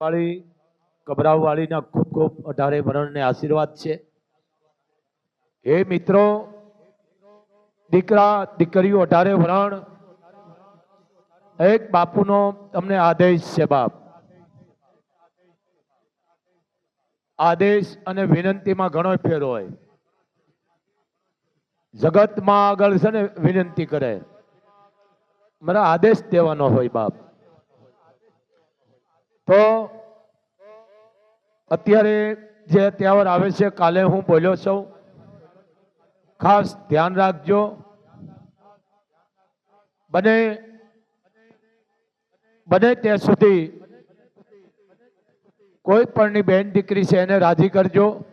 વાળી કબરાવ વાળીના ખૂબ ખૂબ અઢારે મરણને આશીર્વાદ છે. હે મિત્રો, દીકરા, દીકરીઓ, અઢારે વરણ, એક બાપુનો તમને આદેશ છે બાપ. આદેશ અને વિનંતીમાં ઘણો ફેર હોય. જગતમાં આગળ છે ને વિનંતી કરે. મારા આદેશ દેવાનો હોય બાપ. તો અત્યારે જે તહેવાર આવે છે, કાલે હું બોલ્યો છું. ખાસ ધ્યાન રાખજો. બને બને ત્યાં સુધી કોઈ પણની બેન દીકરી છે, એને રાજી કરજો.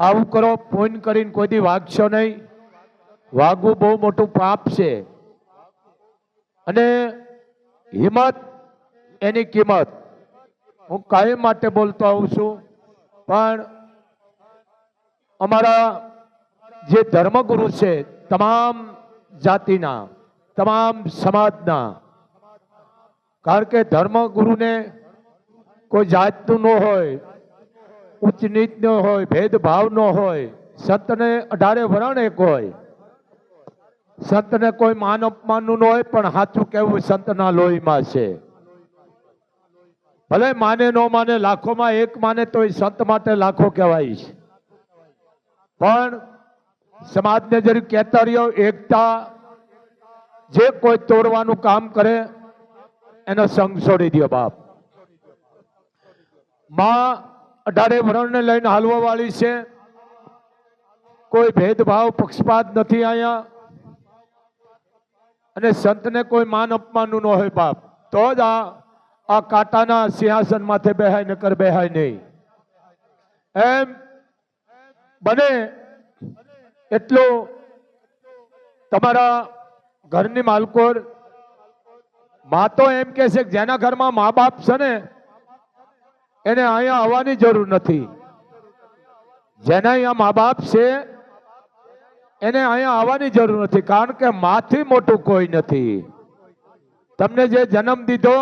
આવું કરો, ફોન કરીને કોઈ દી વાગશો નહીં. વાગવું બહુ મોટું પાપ છે. અને હિંમત, એની કિંમત. હું કાયમ માટે બોલતો આવું છું. પણ અમારા જે ધર્મગુરુ છે, તમામ જાતિના, તમામ સમાજના, કારણ કે ધર્મગુરુને કોઈ જાતનું ન હોય, ઉચ્ચ નીચ ન હોય, ભેદભાવ ન હોય, સંતને અઢારે વરણ એક હોય. સંતને કોઈ માન અપમાનનું ન હોય, પણ સાચું કહેવું સંતના લોહીમાં છે. ભલે માને ન માને, લાખોમાં એક માને તો એ સંત માટે લાખો કહેવાય છે. પણ સમાજને જરી કહેતા રહ્યો, એકતા જે કોઈ તોડવાનું કામ કરે, એનો સંગ છોડી દો બાપ. માં અઢારે વરણને લઈને હાલવા વાળી છે. કોઈ ભેદભાવ, પક્ષપાત નથી અહીંયા. અને સંતને કોઈ માન અપમાનનું ન હોય બાપ. તો જ આ આ કાંટાના સિંહાસન માથે બેહાય, નકર બેહાય નહીં. એમ બને એટલું તમારા ઘરની માલકોરમાં તો એમ કે છે જેના ઘરમાં મા બાપ છે ને, એને અહીંયા આવવાની જરૂર નથી. જેના અહીંયા મા બાપ છે, એને અહીંયા આવવાની જરૂર નથી. કારણ કે માથી મોટું કોઈ નથી. તમને જે જન્મ દીધો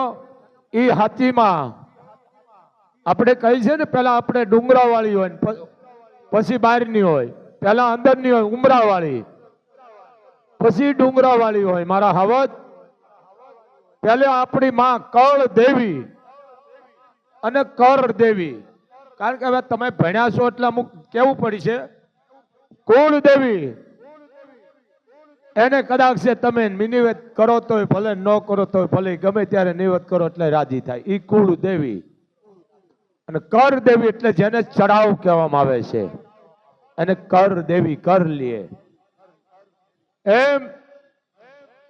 એ હાથીમાં. આપણે કહી છે ને, પેલા આપણે ડુંગરાવાળી હોય પછી બહારની હોય, પેલા અંદરની હોય, ઉમરાવાળી. પછી ડુંગરાવાળી હોય, મારા હવત પેલે આપણી માં કળ દેવી અને કર દેવી. કારણ કે હવે તમે ભણ્યા છો એટલે અમુક કેવું પડી છે? કુળ દેવી એને કદાચ છે તમે નિવેદ કરો તોય ભલે, ન કરો તોય ભલે, ગમે ત્યારે નિવેદ કરો એટલે રાજી થાય. ઈ કુળ દેવી. અને કર દેવી એટલે જેને ચડાવ કહેવામાં આવે છે. એને કર દેવી, કર લે એમ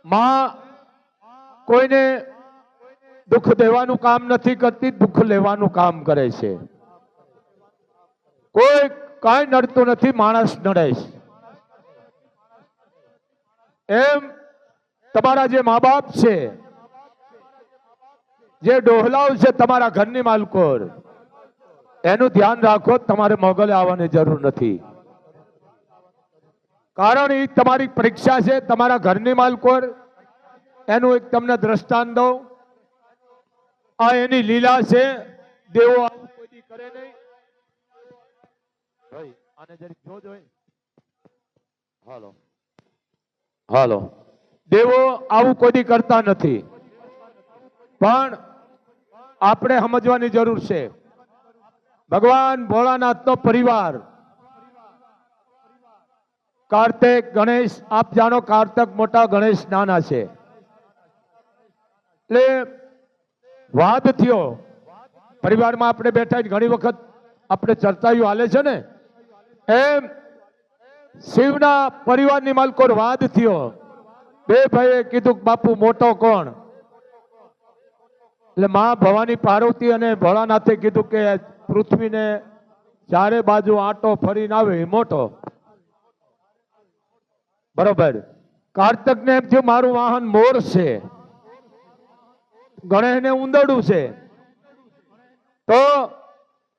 માં કોઈને દુઃખ દેવાનું કામ નથી કરતી, દુઃખ લેવાનું કામ કરે છે. કોઈ કાંઈ નડતું નથી, માણસ નડે છે. એમ તમારા જે મા બાપ છે, જે ડોહલાવ છે તમારા ઘરની માલકોર એનું ધ્યાન રાખો, તમારે મોગલે આવવાની જરૂર નથી. કારણ એ તમારી પરીક્ષા છે, તમારા ઘરની માલકોર એનું એક તમને દ્રષ્ટાંત દઉં. આ એની લીલા છે, દેવો કરે નહીં. હાલો. હાલો. દેવો આવું કોઈ કરતા નથી. પણ આપણે સમજવાની જરૂર છે. ભગવાન ભોળાનાથનો પરિવાર. કાર્તિક, ગણેશ, આપ જાણો કાર્તક મોટા ગણેશ નાના છે. એટલે વાદ થયો. પરિવારમાં આપણે બેઠા ઘણી વખત આપણે ચર્ચાયું હાલે છે ને? એમ શિવના પરિવારની માલકોર વાદ થયો. બે ભાઈએ કીધું બાપુ, મોટો કોણ? એટલે માં ભવાની પાર્વતી અને ભોળાનાથે કીધું કે, પૃથ્વીને ચારે બાજુ આંટો ફરીને આવે, એ મોટો. બરોબર. કાર્તક ને એમ થયું, મારું વાહન મોર છે. ગણેશને ઉંદરડું છે. તો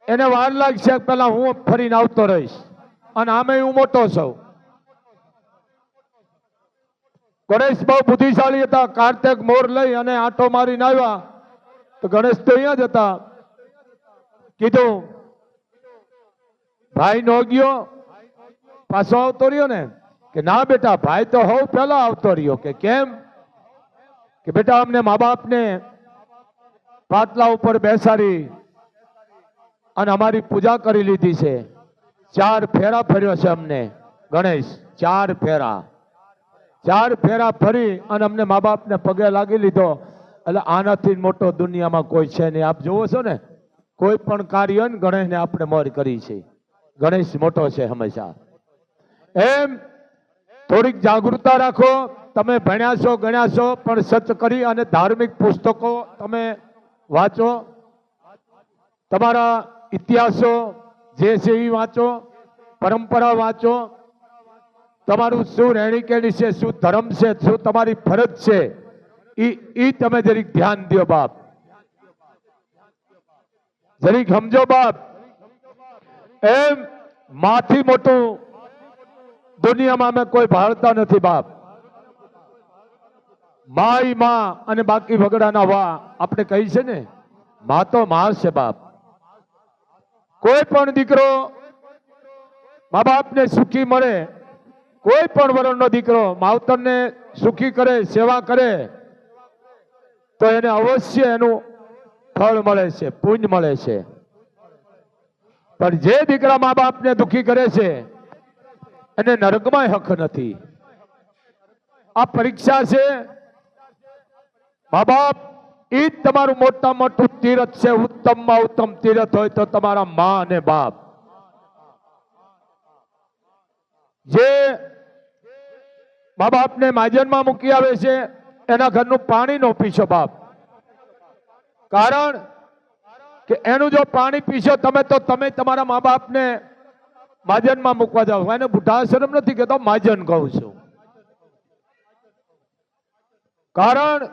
એને વાર લાગશે પેલા હું ફરીને આવતો રહીશ. અને આમે હું મોટો છું. ગણેશ બહુ બુદ્ધિશાળી હતા. કાર્તિક મોર લઈ અને આંટો મારીને આવ્યા. તો ગણેશ તો અહીંયા જ હતા. કીધું, ભાઈ નો ગયો. પાછો આવતો રહ્યો ને, કે ના બેટા, ભાઈ તો હવ પેલા આવતો રહ્યો. કે, કેમ? કે, બેટા, અમને મા બાપને પાટલા ઉપર બેસાડી અને અમારી પૂજા કરી લીધી છે. ચાર ફેરા ફર્યો છે અમને. ગણેશ, ચાર ફેરા. ચાર ફેરા ફરી અને અમને મા બાપને પગે લાગી લીધો. એટલે આનાથી મોટો દુનિયામાં કોઈ છે નહીં. આપ જોવો છો ને, કોઈ પણ કાર્ય ને ગણેશને આપણે મોર કરી છે. ગણેશ મોટો છે હંમેશા. એમ થોડીક જાગૃતતા રાખો. તમે ભણ્યા છો, ગણ્યા છો, પણ સચ કરી અને ધાર્મિક પુસ્તકો તમે વાંચો. તમારા ઇતિહાસો જે એ વાંચો, પરંપરા વાંચો, તમારું શું રહેણી કેણી છે, શું ધર્મ છે, શું તમારી ફરજ છે એ એ તમે જરીક ધ્યાન દો બાપ. જરીક સમજો બાપ. એમ માથી મોટું દુનિયામાં અમે કોઈ ભાળતા નથી બાપ. માયમાં અને બાકી વગડાના વા આપણે કહી છે ને, મા તો માં છે બાપ. કોઈ પણ દીકરો મા બાપને સુખી મળે, કોઈ પણ વરણનો દીકરો માવતરને સુખી કરે, સેવા કરે, તો એને અવશ્ય એનું ફળ મળે છે, પુણ્ય મળે છે. પણ જે દીકરા મા બાપને દુખી કરે છે, એને નર્ગમાં હક નથી. આ પરીક્ષા છે મા બાપ એ જ તમારું મોટા મોટું તીરથ છે, ઉત્તમમાં ઉત્તમ તીરથ હોય તો તમારા મા અને બાપ. જે મા બાપને માજનમાં મૂકી આવે છે, એના ઘરનું પાણી નો પીશો બાપ. કારણ કે એનું જો પાણી પીશો તમે તો તમે તમારા મા બાપને માજનમાં મૂકવા જાઓ. એને બુઢાશ્રમ નથી કહેતો માજન કહું છું. કારણ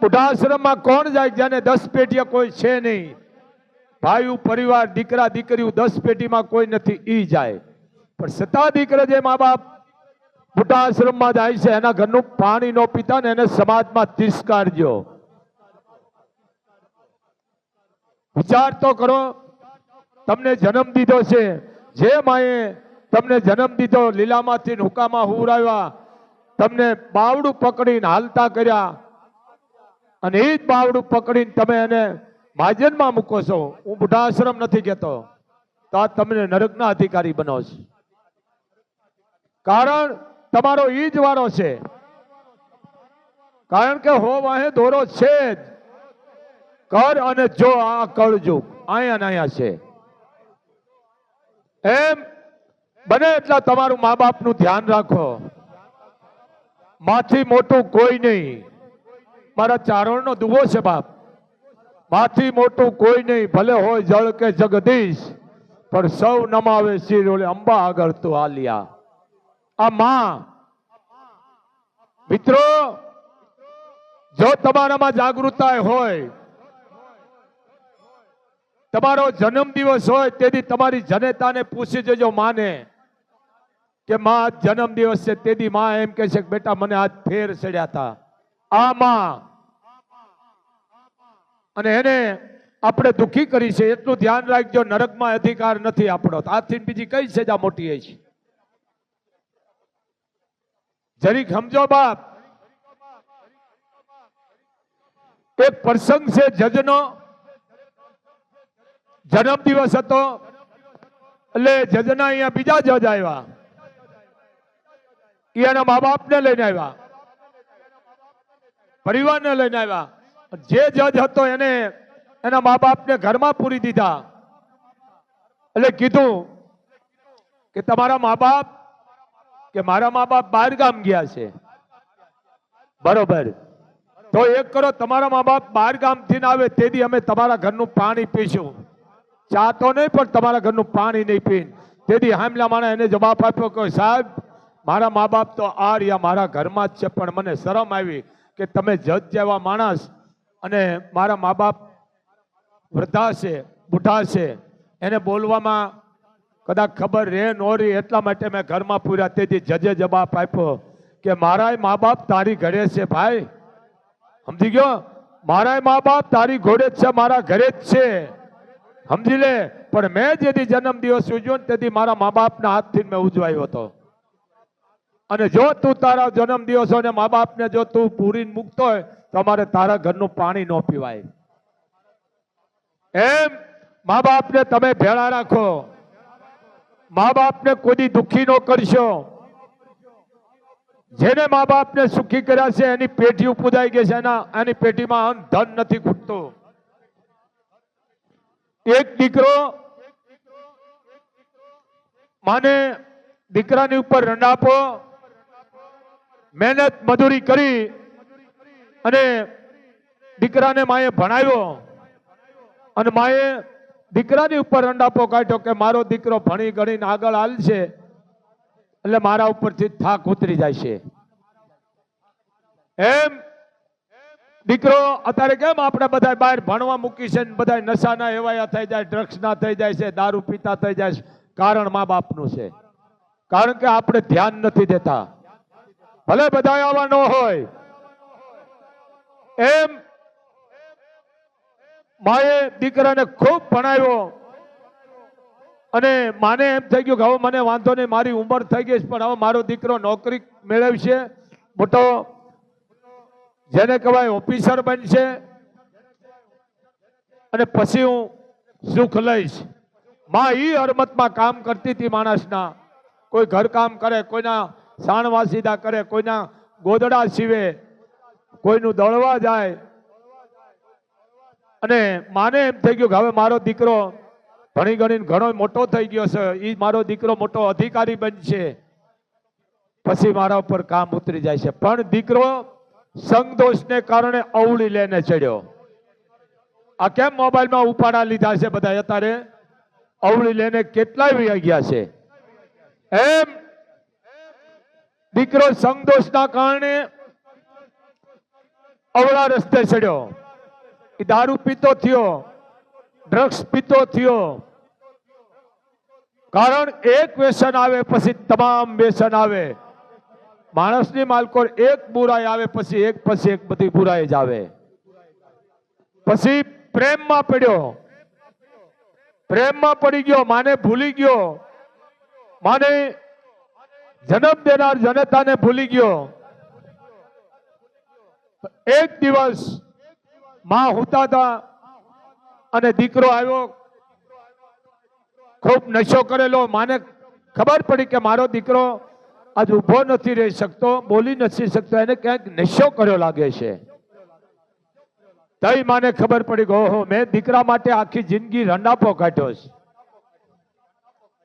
બુઢાશ્રમમાં કોણ જાય જેને દસ પેટીએ કોઈ છે નહીં? ભાઈ પરિવાર, દીકરા, દીકરીઓ દસ પેટીમાં કોઈ નથી, ઈ જાય. પણ સત્તા દીકરા જે મા બાપ બુઢાશ્રમમાં જાય છે, એના ઘરનું પાણી નો પીતા ને એને સમાજમાં તિરસ્કારજો. વિચાર તો કરો, તમને જન્મ દીધો છે. જે માએ તમને જન્મ દીધો, લીલામાંથી હુકામાં હુરાવ્યા તમને બાવડું પકડીને હાલતા કર્યા અને એ જ બાવડું પકડીને તમે એને માજનમાં મૂકો છો. હું બુઢાશ્રમ નથી કહેતો તો આ તમને નરકના અધિકારી બનો કારણ તમારો એ જ વારો છે. કારણ કે હો વાહે દોરો છે જ. કર અને જો આ કળજુગ અહીંયા ને અહીંયા છે. એમ બને એટલા તમારું મા બાપનું ધ્યાન રાખો. માથી મોટું કોઈ નહીં. મારા ચારણનો દુવો છે બાપ. માથી મોટું કોઈ નહીં, ભલે હોય જળ કે જગદીશ, પણ સૌ નમાવે શિર અંબા આગળ તો આલિયા. આ માં, મિત્રો, જો તમારામાં જાગૃતતા હોય, તમારો જન્મ દિવસ હોય, તેથી તમારી જનેતાને પૂછી જજો માને કે માં જન્મ દિવસ છે, તેથી માં એમ કહે છે કે બેટા, મને આજ ફેર ચડ્યા હતા આ માં અને એને આપણે દુઃખી કરી છે, એટલું ધ્યાન રાખજો, નરકમાં અધિકાર નથી આપણો. આથી બીજી કઈ સજા મોટી છે? જરીક સમજો બાપ. એક પ્રસંગ છે જજનો. જન્મ દિવસ હતો. એટલે જજના અહીંયા બીજા જજ આવ્યા. એના મા બાપને લઈને આવ્યા. પરિવારને લઈને આવ્યા. જે જજ હતો એને એના મા બાપને ઘરમાં પૂરી દીધા. એટલે કીધું કે તમારા મા બાપ કે મારા મા બાપ બહાર ગામ ગયા છે. બરોબર. તો એક કરો તમારા મા બાપ બહાર ગામથી ના આવે તેથી અમે તમારા ઘરનું પાણી પીશું. ચા તો નહીં, પણ તમારા ઘરનું પાણી નહીં પીન. તેથી હામલા માણે એને જવાબ આપ્યો કે સાહેબ, મારા મા બાપ તો આ રહ્યા, મારા ઘરમાં જ છે, પણ મને શરમ આવી. કે તમે જજ જેવા માણસ અને મારા મા બાપ વૃદ્ધા છે, બુઢા છે, એને બોલવામાં કદાચ ખબર રહે નો રહી એટલા માટે મેં ઘરમાં પૂર્યા. તેથી જજે જવાબ આપ્યો કે મારા મા બાપ તારી ઘરે છે ભાઈ. સમજી ગયો? મારા મા બાપ તારી ઘોડે જ છે, મારા ઘરે જ છે. સમજી લે? પણ મેં જેથી જન્મ દિવસ ઉજવ્યો ને તેથી મારા મા બાપના હાથથી મેં ઉજવાયો હતો. અને જો તું તારા જન્મ દિવસો ને મા બાપને જો તું પૂરીને મૂકતો હોય તો અમારે તારા ઘરનું પાણી ન પીવાય. એમ મા બાપને તમે ભેળા રાખો. મા બાપને કોઈ દુઃખી ન કરશો. જેને મા બાપને સુખી કર્યા છે, એની પેઢી ઉપજાઈ ગઈ છે, એના, એની પેઢીમાં અન્ન ધન નથી ખૂટતું. એક દીકરો માને દીકરાની ઉપર રંડાપો મહેનત, મજૂરી કરી અને દીકરાને માએ ભણાવ્યો. અને માએ દીકરાની ઉપર રંડાપો કાઢ્યો કે મારો દીકરો ભણી ગણીને આગળ હાલશે. એટલે મારા ઉપરથી થાક ઉતરી જાય છે. એમ દીકરો અત્યારે કેમ આપણે બધા બહાર ભણવા મૂકી છે બધા નશાના એવાયા થઈ જાય ડ્રગ્સ ના થઈ જાય છે, દારૂ પીતા થઈ જાય છે. કારણ મા બાપનું છે. કારણ કે આપણે ધ્યાન નથી દેતા. ભલે બધા આવા ન હોય. એમ માએ દીકરાને ખૂબ ભણાવ્યો. અને માને એમ થઈ ગયું કે હવે મને વાંધો નહીં, મારી ઉંમર થઈ ગઈ પણ હવે મારો દીકરો નોકરી મેળવશે. મોટો જેને કહેવાય ઓફિસર બનશે. અને પછી હું સુખ લઈશ. માં ઈ હરમતમાં કામ કરતી હતી માણસના. કોઈ ઘરકામ કરે, કોઈના સાણવા સીધા કરે, કોઈના ગોદડા સીવે કોઈનું દળવા જાય. અને માને એમ થઈ ગયું કે હવે મારો દીકરો ભણી ગણીને ઘણો મોટો થઈ ગયો છે. એ મારો દીકરો મોટો અધિકારી બનશે. પછી મારા ઉપર કામ ઉતરી જાય છે. પણ દીકરો સંગદોષને કારણે અવળી લઈને ચડ્યો. આ કેમ મોબાઈલમાં ઉપાડા લીધા છે બધા? અત્યારે અવળી લઈને કેટલાય વહી ગયા છે. એમ દીકરો ના કારણે અવળા રસ્તે ચડ્યો. એ દારૂ પીતો થયો ડ્રગ્સ પીતો થયો. કારણ એક વ્યસન આવે પછી તમામ વ્યસન આવે. માણસની માલકો એક બુરાઈ આવે પછી એક પછી એક બધી બુરાઈ જ આવે. પછી પ્રેમમાં પડ્યો. પ્રેમમાં પડી ગયો, માને ભૂલી ગયો. માને જન્મ દેનાર જનતાને ભૂલી ગયો. એક દિવસમાં હુતા અને દીકરો આવ્યો. ખૂબ નશો કરેલો. માને ખબર પડી કે મારો દીકરો આજ ઊભો નથી રહી શકતો, બોલી નથી શકતો. એને ક્યાંક નશો કર્યો લાગે છે. તઈ માને ખબર પડી ગયો મેં દીકરા માટે આખી જિંદગી રંડાપો કાઢ્યો છે.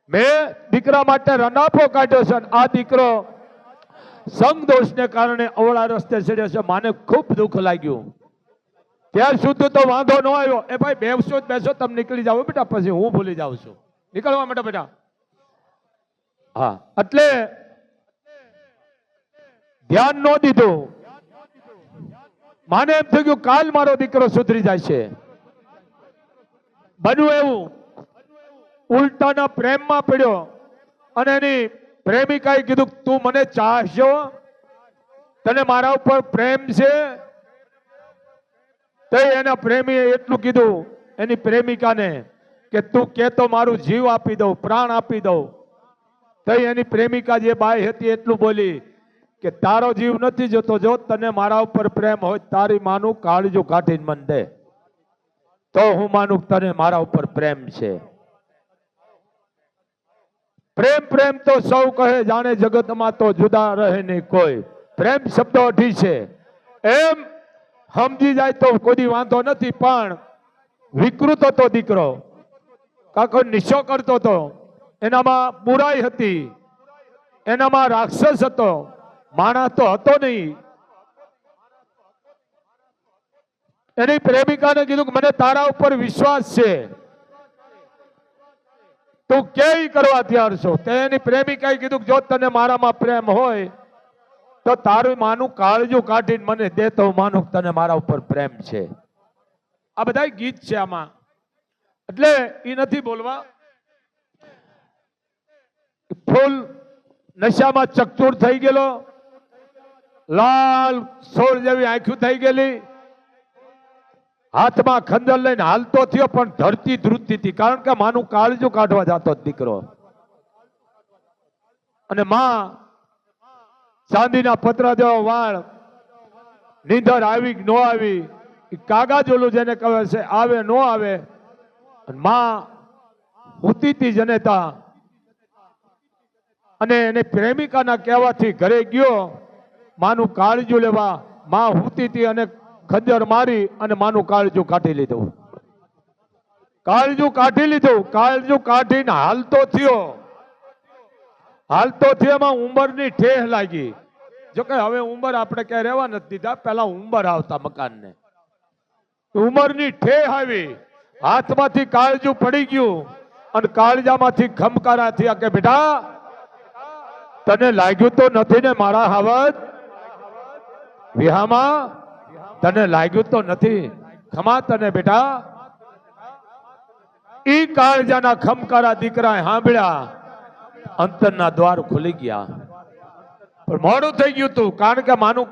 મેં દીકરા માટે રનાફો કાઢ્યો છે આ દીકરો સંગ દોષને કારણે અવળા રસ્તે ચડ્યો છે. માને ખૂબ દુઃખ લાગ્યું. ત્યાં સુધી તો વાંધો ન આવ્યો. એ ભાઈ બેસો જ બેસો તમે નીકળી જાઓ બેટા. પછી હું ભૂલી જાઉં છું. નીકળવા માટે બેટા. હા, એટલે ધ્યાન ન દીધું. માને એમ થઈ ગયું કાલ મારો દીકરો સુધરી જાય છે. બન્યું એવું. ઉલટાના પ્રેમમાં પડ્યો. અને એની પ્રેમિકાએ કીધું, તું મને ચાહશો તને મારા ઉપર પ્રેમ છે. તે એના પ્રેમીએ એટલું કીધું, એની પ્રેમિકાને કે, તું કે તો મારું જીવ આપી દઉં, પ્રાણ આપી દઉં. તો એની પ્રેમિકા જે બાઈ હતી એટલું બોલી કે, તારો જીવ નથી જતો, જો તને મારા ઉપર પ્રેમ હોય, તારી માનું કાળજું કાઢીને મન દે. તો હું માનું તને મારા ઉપર પ્રેમ છે. પ્રેમ પ્રેમ તો સૌ કહે, જાણે જગતમાં તો જુદા રહે નહીં કોઈ. પ્રેમ શબ્દો અઢી છે. એમ સમજી જાય તો કોઈ વાંધો નથી, પણ વિકૃત હતો દીકરો. કાકો નિશો કરતો હતો. એનામાં બુરાઈ હતી. એનામાં રાક્ષસ હતો. માણસ તો હતો નહીં. એની પ્રેમિકાને કીધું કે મને તારા ઉપર વિશ્વાસ છે. તું કેય કરવા તૈયાર છો? તેની પ્રેમિકાએ કીધું જો તને મારામાં પ્રેમ હોય, તો તારું માનું કાળજું કાઢીને મને દે તો માનું તને મારા ઉપર પ્રેમ છે. આ બધા ગીત છે આમાં. એટલે એ નથી બોલવા. ફૂલ નશામાં ચકચૂર થઈ ગયેલો. લાલ સોળ જેવી આંખ્યું થઈ ગયેલી. હાથમાં ખંજર લઈને હાલતો થયો, પણ ધરતી ધ્રુજતી હતી કારણ કે માનું કાળજું કાઢવા જતો દીકરો. અને માં ચાંદીના પતરા જેવો વાળ, નીંદર આવી ન આવી ઈ કાગજ જેને કહે છે, આવે ન આવે. માં હુતી જનેતા. અને એને પ્રેમિકાના કહેવાથી ઘરે ગયો. માનું કાળજું લેવા, માં હુતી તી અને ખંજર મારી અને માનું કાળજું કાઢી લીધું. કાળજું કાઢી લીધું. કાળજું કાઢીને હાલતો થયો. હાલતો થયો એમાં ઉંબરની ઠેહ લાગી. જો કે હવે ઉંમર આપણે ક્યાંય રહેવા નથી દીધા. પેલા ઉંમર આવતા મકાનને. ઉંમરની ઠેહ આવી. હાથમાંથી કાળજું પડી ગયું અને કાળજામાંથી ખમકારા થયા કે બેટા, તને લાગ્યું તો નથી ને મારા હાવત વિહામાં તને લાગ્યું તો નથી. ખમા તને બેટા. ઈ કાળજાના ખમકારા દીકરાએ સાંભળ્યા. અંતરના દ્વાર ખુલી ગયા. પણ મોડું થઈ ગયું તું, કારણ કે માનું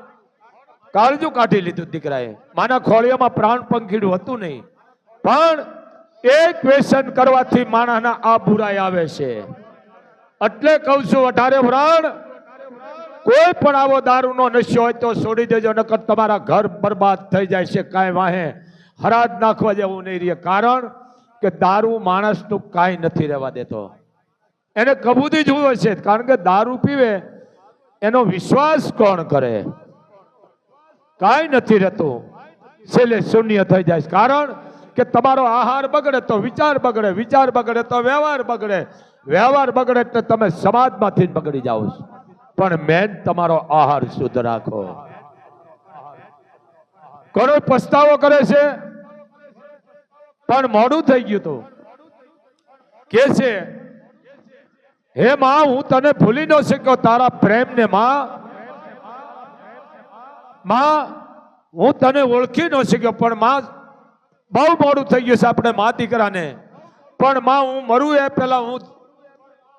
કાળજું કાઢી લીધું દીકરાએ. માના ખોળિયામાં પ્રાણ પંખીડું હતું નહીં. પણ એક વ્યસન કરવાથી માણસના આ બુરાઈ આવે છે. એટલે કહું છું, અઢારે પ્રાણ કોઈ પણ આવો દારૂનો નશો હોય તો છોડી દેજો, નકર તમારા ઘર બરબાદ થઈ જાય છે કાંઈ વાહે. હરાજ નાખવા જેવું નહીં રહે. કારણ કે દારૂ માણસનું કાંઈ નથી રહેવા દેતો. એને કબૂદી જોયો છે કારણ કે દારૂ પીવે, એનો વિશ્વાસ કોણ કરે? કાંઈ નથી રહેતું. છેલ્લે શૂન્ય થઈ જાય કારણ કે તમારો આહાર બગડે તો વિચાર બગડે વિચાર બગડે તો વ્યવહાર બગડે. વ્યવહાર બગડે એટલે તમે સમાજમાંથી જ બગડી જાઓ છો. પણ મેન તમારો આહાર શુદ્ધ રાખો. ઘણો પસ્તાવો કરે છે. પણ મોડું થઈ ગયું તું. કે છે, હે માં, હું તને ભૂલી ન શક્યો, તારા પ્રેમને માં. માં, હું તને ઓળખી ન શક્યો, પણ માં, બહુ મોડું થઈ ગયું છે આપણે મા દીકરાને. પણ માં, હું મરું એ પહેલા હું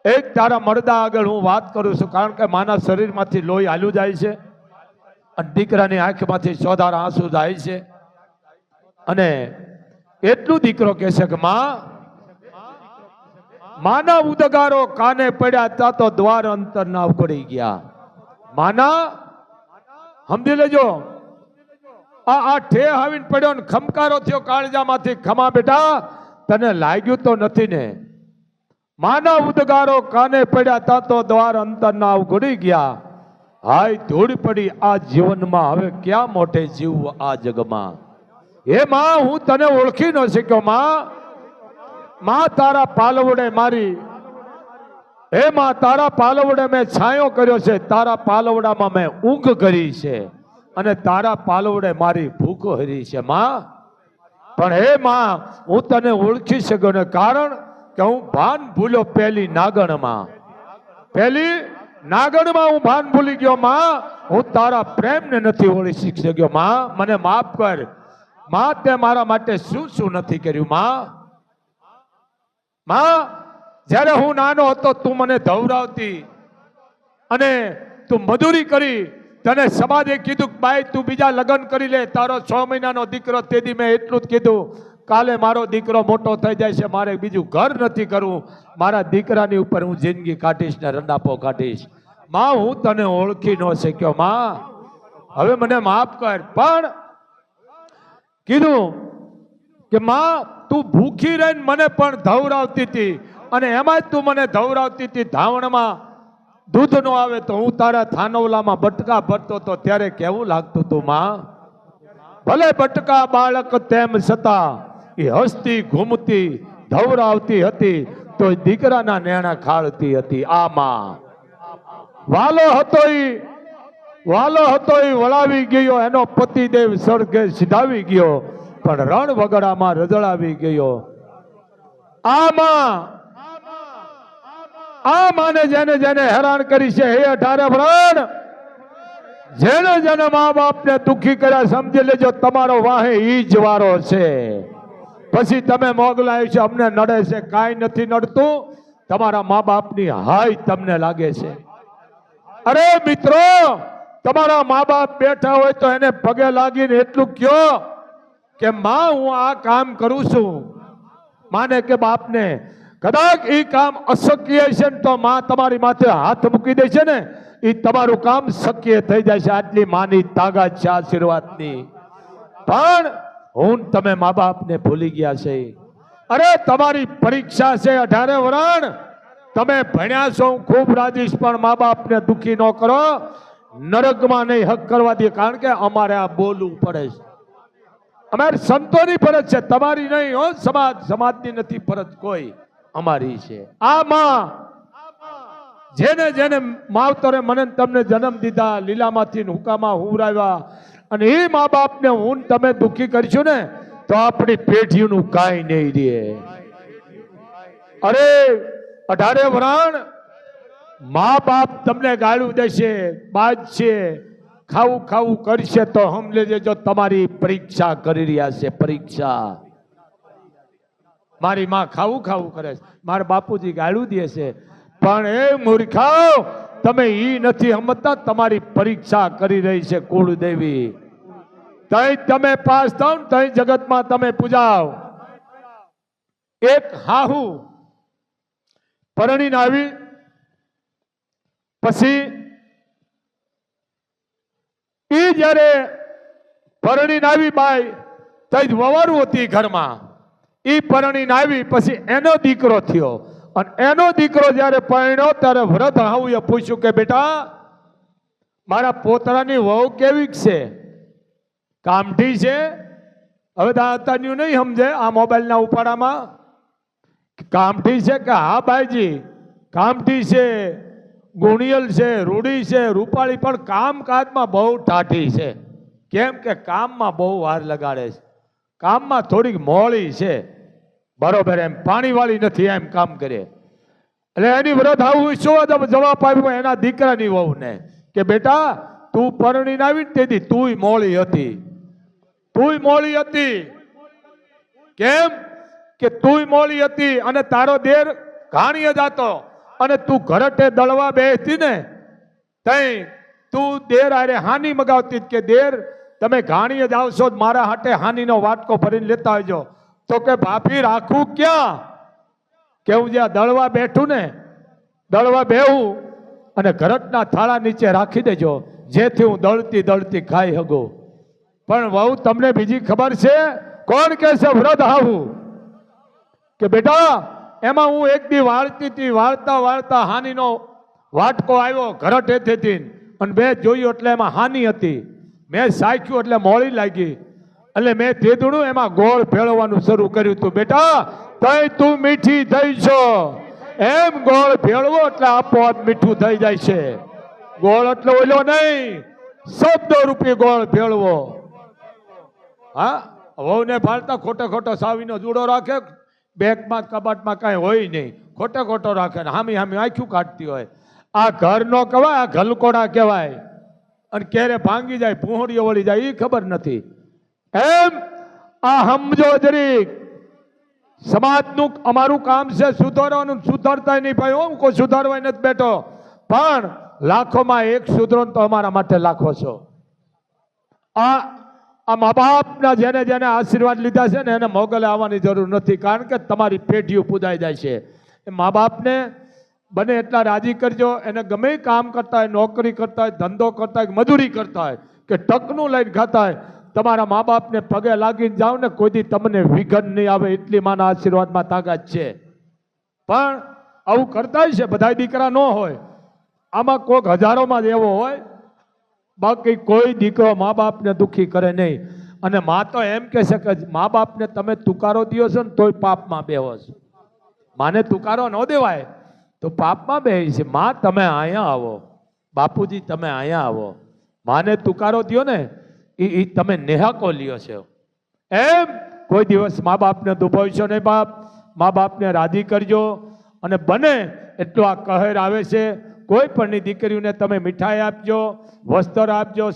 એક તારા મળદા આગળ હું વાત કરું છું, કારણ કે માના શરીરમાંથી લોહી હાલ્યું જાય છે અને દીકરાની આંખમાંથી સોધાર આંસુ જાય છે. અને એટલું દીકરો કહે છે કે, માં, માના ઉદગારો કાને પડ્યા તા તો દ્વાર અંતર ના પડી ગયા. માના, સમજી લેજો, આ આ ઠે આવીને પડ્યો ને ખમકારો થયો કાળજામાંથી, ખમા બેટા, તને લાગ્યું તો નથી ને. માના ઉદગારો કાને પડ્યા તા તો દ્વાર અંતર ના ઉઘડી ગયા. હાય, ધૂળ પડી આ જીવનમાં. હવે ક્યાં મોટે જીવવું આ જગમાં? હે માં, હું તને ઓળખી ન શક્યો માં. માં, તારા પાલવડે મારી. હે માં, તારા પાલવડે મેં છાંયો કર્યો છે. તારા પાલવડામાં મેં ઊંઘ કરી છે. અને તારા પાલવડે મારી ભૂખ હરી છે, માં. પણ હે માં, હું તને ઓળખી શક્યો ને કારણ કે હું ભાન ભૂલ્યો પહેલી નાગણમાં. પહેલી નાગણમાં હું ભાન ભૂલી ગયો માં. હું તારા પ્રેમને નથી ઓળખી શક્યો માં. મને માફ કર. માં, તે મારા માટે શું શું નથી કર્યું માં? માં, જ્યારે હું નાનો હતો તું મને ધવરાવતી અને તું મજૂરી કરી. તને સમાજે કીધું કે ભાઈ તું બીજા લગ્ન કરી લે. તારો છ મહિનાનો દીકરો, તેથી મેં એટલું જ કીધું. કાલે મારો દીકરો મોટો થઈ જાય છે, મારે બીજું ઘર નથી કરવું. મારા દીકરાની ઉપર હું જિંદગી કાઢીશ ને રંડાપો કાઢીશ. માં, હું તને ઓળખી ન શક્યો, માં. હવે મને માફ કર. પણ કીધું કે, માં, તું ભૂખી રહીને મને પણ ધવરાવતી હતી અને એમાં જ તું મને ધવરાવતી હતી ધાવણમાં. દૂધ નો આવે તો હું તારા થાનવલામાં બટકા ભરતો તો ત્યારે કેવું લાગતું તું, માં? ભલે બટકા બાળક તેમ છતાં એ હસતી ઘૂમતી ધવરાવતી હતી, તો દીકરાના નેણા ખાળતી હતી. આ માં વાલો હતો ઈ વાલો હતો એ વળાવી ગયો, એનો પતિદેવ સળગે સીધાવી ગયો, પણ રણ વગડામાં રજળાવી ગયો. આમાં આ માને જેને જેને હેરાન કરી છે, હે અઢારે પ્રાણ જેને જેને મા બાપને દુઃખી કર્યા, સમજી લેજો, તમારો વાહે ઈ જ વારો છે. પછી તમે મોગલાય છે, અમને નડે છે, કાંઈ નથી નડતું. તમારા મા બાપની હાય તમને લાગે છે. અરે મિત્રો, તમારા મા બાપ બેઠા હોય તો એને પગે લાગીને એટલું કયો કે, માં, હું આ કામ કરું છું. માને કે બાપને, કદાચ એ કામ અશક્ય છે ને તો માં તમારી માથે હાથ મૂકી દે છે ને એ તમારું કામ શક્ય થઈ જાય છે. આટલી માની તાકાત છે આશીર્વાદની. પણ હું તમે મા બાપને ભૂલી ગયા છે. અરે, તમારી પરીક્ષા છે અઢારે વરણ. તમે ભણ્યા છો, હું ખૂબ રાજીશ, પણ મા બાપને દુઃખી ન કરો. નરકમાં નહીં હક કરવા દે કારણ કે અમારે આ બોલવું પડે છે. અમારે સંતોની ફરજ છે. તમારી નહીં, હો, સમાજ. સમાજની નથી ફરજ કોઈ અમારી છે. આ માં, જેને જેને માવતરે મને તમને જન્મ દીધા, લીલામાંથી હુકામાં હુરાવ્યા અને એ મા બાપને હું તમે દુઃખી કરશું ને, તો આપણી પેઢીનું કાંઈ નહીં રે અરે, અઢારે વરાણ મા બાપ તમને ગાળું દેશે બાજશે ખાવું ખાવું કરશે તો હમ લેજે જો તમારી પરીક્ષા કરી રહ્યા છે, પરીક્ષા. મારી માં ખાવું ખાવું કરે છે, મારા બાપુજી ગાળું દે છે. પણ એ મૂર્ખાઓ તમે ઈ નથી સમજતા તમારી પરીક્ષા કરી રહી છે કુળદેવી. તઈ તમે પાસ થાવ ને તઈ જગતમાં તમે પૂજાવ. એક હાહુ પરણીને આવી, પછી ઈ જ્યારે પરણીને આવી બાઈ, તઈ જ વવારું હતી ઘરમાં. ઈ પરણીને આવી, પછી એનો દીકરો થયો. અને એનો દીકરો જ્યારે પરણ્યો, ત્યારે વ્રત હાઉએ પૂછ્યું કે, બેટા, મારા પોતરાની વહુ કેવી છે? કામઠી છે? હવે દાતાન્યું નહીં સમજે આ મોબાઈલના ઉપાડામાં? કામઠી છે કે, હા ભાઈજી કામઠી છે, ગુણિયલ છે રૂડી છે, રૂપાળી, પણ કામકાજમાં બહુ ટાઢી છે. કેમ કે કામમાં બહુ વાર લગાડે છે. કામમાં થોડીક મોળી છે. બરોબર એમ, પાણીવાળી નથી એમ કામ કરે. એટલે એની વ્રત આવું શું જવાબ આપ્યો એના દીકરાની વહુને કે બેટા, તું પરણીને આવી તેથી તુંય મોળી હતી. તુંય મોળી હતી. કેમ? કે તુંય મોળી હતી અને તારો દેર ઘાણીએ જાતો અને તું ઘરટે દળવા બેસતી ને તઈ તું દેર આરે હાની મગાવતી કે દેર તમે ઘાણીએ જ આવશો મારા હાટે હાનીનો વાટકો ભરીને લેતા આવજો. તો કે ભાભી રાખું ક્યાં? કે હું જ્યાં દળવા બેઠું ને, દળવા બેહું અને ઘરટના થાળા નીચે રાખી દેજો, જેથી હું દળતી દળતી ખાઈ હગું પણ વહુ, તમને બીજી ખબર છે? કોણ કે છે વ્રત આવું કે બેટા, એમાં હું એક દી વાળતી હતી વાળતા વાળતા હાનીનો વાટકો આવ્યો ઘરટ હેઠેથી અને મેં જોયું એટલે એમાં હાની હતી. મેં સાખ્યું એટલે મોળી લાગી. એટલે મેં તેદડું એમાં ગોળ ભેળવવાનું શરૂ કર્યું હતું બેટા, તઈ તું મીઠી થઈ છો એમ ગોળ ભેળવો એટલે આપોઆપ મીઠું થઈ જાય છે. ગોળ એટલે ઓલો નહીં, શબ્દ રૂપી ગોળ ભેળવો. હા? વહુને ફાળતા ખોટો ખોટો સાવીનો જુડો રાખે, બેગમાં કબાટમાં કાંઈ હોય નહીં. ખોટો ખોટો રાખે ને હામી હામી આંખ્યું કાઢતી હોય. આ ઘર નો કહેવાય, આ ઘલકોડા કહેવાય. અને ક્યારે ભાંગી જાય પૂંહડીઓ વળી જાય એ ખબર નથી. એમ આ સમજો જરીક સમાજનું અમારું કામ છે સુધારવાનું. સુધારતા નહીં ભાઈ હું કોઈ સુધારવા નથી બેઠો પણ લાખોમાં એક સુધરો તો અમારા માટે લાખો છો. આ આ મા બાપના જેને જેને આશીર્વાદ લીધા છે ને એને મોગલે આવવાની જરૂર નથી. કારણ કે તમારી પેઢીઓ પૂજાઈ જાય છે. એ મા બાપને બને એટલા રાજી કરજો. એને ગમે કામ કરતા હોય, નોકરી કરતા હોય, ધંધો કરતા હોય, મજૂરી કરતા હોય, કે ટકનું લઈને ખાતા હોય તમારા મા બાપને પગે લાગીને જાઓ ને કોઈ દી તમને વિઘન નહીં આવે એટલી માના આશીર્વાદમાં તાકાત છે. પણ આવું કરતા છે બધા દીકરા ન હોય. આમાં કોઈક હજારોમાં જ એવો હોય. બાકી કોઈ દીકરો મા બાપને દુઃખી કરે નહીં. અને મા તો એમ કહે છે કે મા બાપને તમે તુકારો દિયો છો ને તોય પાપમાં બેહો છો. માને તુકારો ન દેવાય, તો પાપમાં બે છે. મા, તમે અહીંયા આવો. બાપુજી, તમે અહીંયા આવો. માને તુકારો દ્યો ને એ એ તમે નેહાકો લ્યો છો. એમ કોઈ દિવસ મા બાપને દુભાવશો નહીં બાપ. મા બાપને રાજી કરજો. અને બને એટલો આ કહેર આવે છે. કોઈ પણની દીકરીઓને તમે મીઠાઈ આપજો, વસ્ત્ર આપજો